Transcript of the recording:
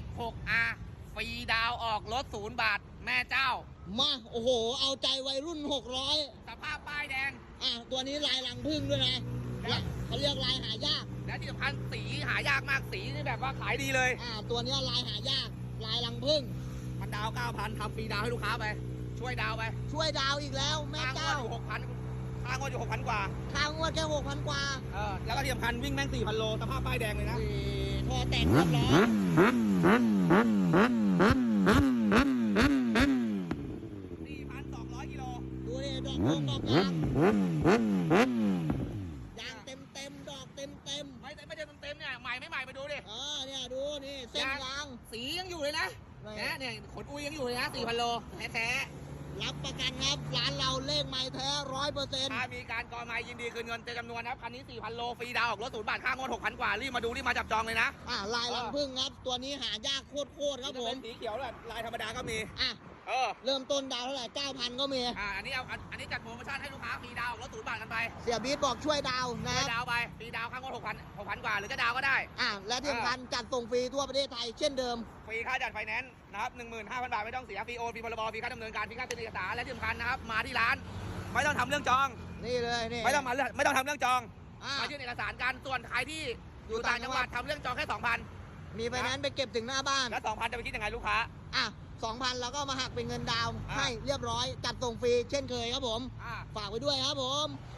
X6R ฟรีดาวน์ออกรถศูนย์บาท แม่เจ้า มา โอ้โห เอาใจวัยรุ่น 600 สภาพป้ายแดง อะ ตัวนี้ลายลังพึ่งด้วยนะครับเขาเรียกลายหายาก และที่สำคัญสีหายากมากสีนี่แบบว่าขายดีเลย อ่า ตัวเนี้ยลายหายาก ลายลังพึ่ง มันดาว 9,000ทำฟรีดาวให้ลูกค้าไป ช่วยดาวไป ช่วยดาวอีกแล้ว แม่ค่างวเจ้าดอยู่6,000ค่างวดอยู่6,000กว่าค่างวดแค่6,000กว่า เออ แล้วก็ที่สำคัญวิ่งแม่ง4,000โลสภาพป้ายแดงเลยนะนี่ท่อแต่งเรียบร้อย 4,200กิโลดูนี่ดอกโงดอกยางยางเต็มเต็มๆดอกเต็มเต็มไม่ไม่ใช่เต็มๆเนี่ยใหม่ไม่ใหม่ไปดูดิ ๆเออเนี่ยดูนี่เส้นยางสียังอยู่เลยนะไม่เนี่ยเนี่ยขนอุ้ยยังอยู่เลยนะ4,000โลแท้รับประกันครับร้านเรา เลขไม้แท้ร้อยเปอร์เซ็นๆต์ถ้ามีการกอไม้ยินดีคืนเงินเต็มจำนวนนะครับคันนี้ 4,000 โลฟรีดาวน์ออกรถศูนย์บาทค่างวด6,000 กว่า รีบมาดูรีบมาจับจองเลยนะอ่าลายลังพึ่งครับ ตัวนี้หายากโคตรโคตรๆครับผมจะเป็นสีเขียวแบบลายธรรมดาก็มีอะเออเริ่มต้นดาวเท่าไหร่9,000 ก็มีอ่าอันนี้เอาอันอันนี้จัดโปรโมชั่นให้ลูกค้าฟรี ดาวน์ออกรถศูนย์บาทกันไปเสียบีทบอกช่วยดาวนะฟรีดาวน์ไปฟรีดาวน์ค่างวด6,000 6,000กว่าหรือจะดาวน์ก็ได้ อะและที่สำคัญจัดส่งฟรีทั่วประเทศไทยเช่นเดิม ฟรีค่าจัดไฟแนนซ์นะครับ15,000บาท ไม่ต้องเสียฟรีโอนฟรีพรบฟรีค่าดำเนินการฟรีค่าเซ็นเอกสารและที่สำคัญนะครับ มาที่ร้าน ไม่ต้องทำเรื่องจอง นี่เลยนี่ไม่ต้องมาเรื่องไม่ต้องทำเรื่องจอง อะมายื่นเอกสารกันส่วนใครที่อยู่ต่างจังหวัดทำเรื่องจองแค่2,000มีไฟแนนซ์ไปเก็บถึงหน้าบ้าน แล้ว2,000จะไปคิดยังไงลูกค้า อะ 2,000 แล้วก็มาหักเป็นเงินดาวน์อะให้เรียบร้อยจัดส่งฟรีเช่นเคยครับผม อ่า ฝากไว้ด้วยครับผมค